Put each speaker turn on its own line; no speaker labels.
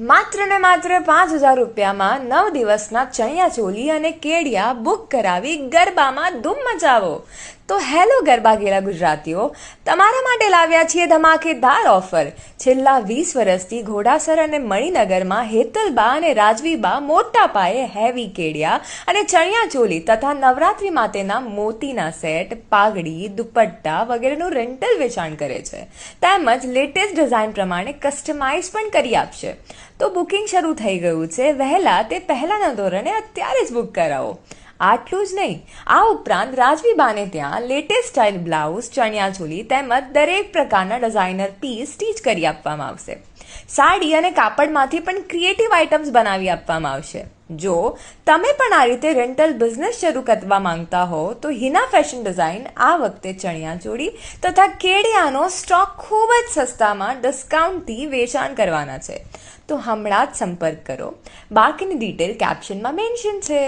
માત્ર ને માત્ર પાંચ હજાર રૂપિયામાં નવ દિવસના ચણિયા ચોલી અને કેડિયા બુક કરાવી ગરબામાં ધૂમ મચાવો. તો હેલો ગરબા ગેલા ગુજરાતીઓ, તમારા માટે લાવ્યા છીએ ધમાકેદાર ઓફર. છેલ્લા વીસ વર્ષથી ઘોડાસર અને મણિનગરમાં હેતલબા અને રાજવીબા મોટા પાયે હેવી કેડિયા અને ચણિયા ચોલી તથા નવરાત્રિ માટેના મોતીના સેટ, પાઘડી, દુપટ્ટા વગેરેનું રેન્ટલ વેચાણ કરે છે. તેમજ લેટેસ્ટ ડિઝાઇન પ્રમાણે કસ્ટમાઇઝ પણ કરી આપશે. તો બુકિંગ શરૂ થઈ ગયું છે. વહેલા તે પહેલાના ધોરણે અત્યારે જ બુક કરાવો. આટલું જ નહીં. આ ઉપરાંત રાજવી બાને ત્યાં latest style blouse chaniya choli તેમજ દરેક પ્રકારના ડિઝાઇનર પીસ સ્ટીચ કરી આપવામાં આવશે. સાડી અને કાપડમાંથી પણ ક્રિએટિવ આઇટમ્સ બનાવી આપવામાં આવશે. જો તમે પણ આ રીતે રેન્ટલ બિઝનેસ શરૂ કરવા માંગતા હો, તો હિના ફેશન ડિઝાઇન આ વખતે ચણિયા ચોળી તથા કેડિયાનો સ્ટોક ખૂબ જ સસ્તામાં ડિસ્કાઉન્ટથી વેચાણ કરવાના છે. તો હમણાં જ સંપર્ક કરો. બાકીની ડિટેલ કેપ્શનમાં મેન્શન છે.